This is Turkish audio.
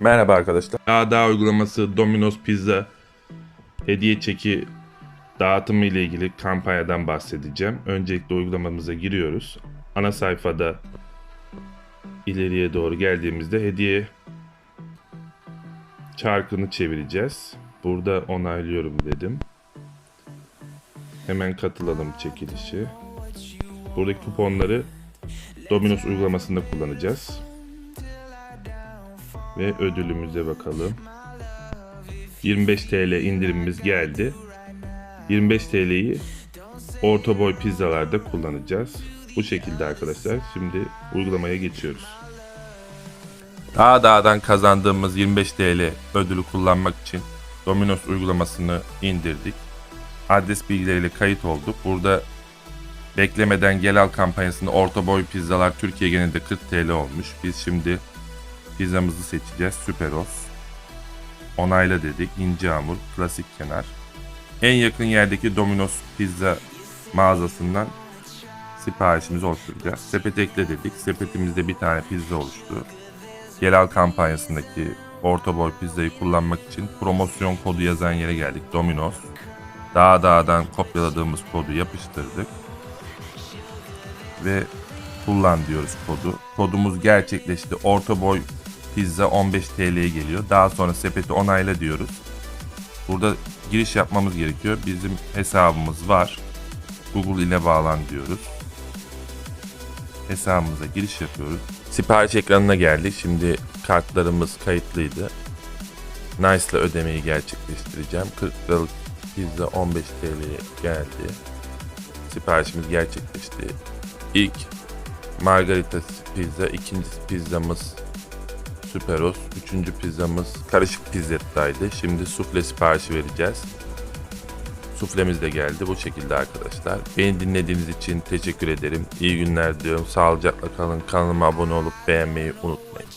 Merhaba arkadaşlar. Daha uygulaması Domino's Pizza hediye çeki dağıtımı ile ilgili kampanyadan bahsedeceğim. Öncelikle uygulamamıza giriyoruz. Ana sayfada ileriye doğru geldiğimizde hediye çarkını çevireceğiz. Burada onaylıyorum dedim. Hemen katılalım çekilişi. Buradaki kuponları Domino's uygulamasında kullanacağız. Ve ödülümüze bakalım. 25 TL indirimimiz geldi. 25 TL'yi orta boy pizzalarda kullanacağız. Bu şekilde arkadaşlar. Şimdi uygulamaya geçiyoruz. Daha dağdan kazandığımız 25 TL ödülü kullanmak için Domino's uygulamasını indirdik. Adres bilgileriyle kayıt olduk. Burada beklemeden gel al kampanyasında orta boy pizzalar Türkiye genelinde 40 TL olmuş. Biz şimdi pizzamızı seçeceğiz. Süperos. Onayla dedik. İnce hamur, klasik kenar. En yakın yerdeki Domino's pizza mağazasından siparişimizi oluşturacağız. Sepet ekle dedik. Sepetimizde bir tane pizza oluştu. Al kampanyasındaki orta boy pizzayı kullanmak için promosyon kodu yazan yere geldik. Domino's. Daha dağdan kopyaladığımız kodu yapıştırdık. Ve kullan diyoruz kodu. Kodumuz gerçekleşti. Orta boy pizza 15 TL'ye geliyor. Daha sonra sepeti onayla diyoruz. Burada giriş yapmamız gerekiyor. Bizim hesabımız var. Google ile bağlan diyoruz. Hesabımıza giriş yapıyoruz. Sipariş ekranına geldik. Şimdi kartlarımız kayıtlıydı. Nice ile ödemeyi gerçekleştireceğim. 40 liralık pizza 15 TL'ye geldi. Siparişimiz gerçekleşti. İlk margarita pizza, ikinci pizzamız Süperos, üçüncü pizzamız karışık pizzettaydı. Şimdi sufle siparişi vereceğiz. Suflemiz de geldi bu şekilde arkadaşlar. Beni dinlediğiniz için teşekkür ederim. İyi günler diliyorum. Sağlıcakla kalın. Kanalıma abone olup beğenmeyi unutmayın.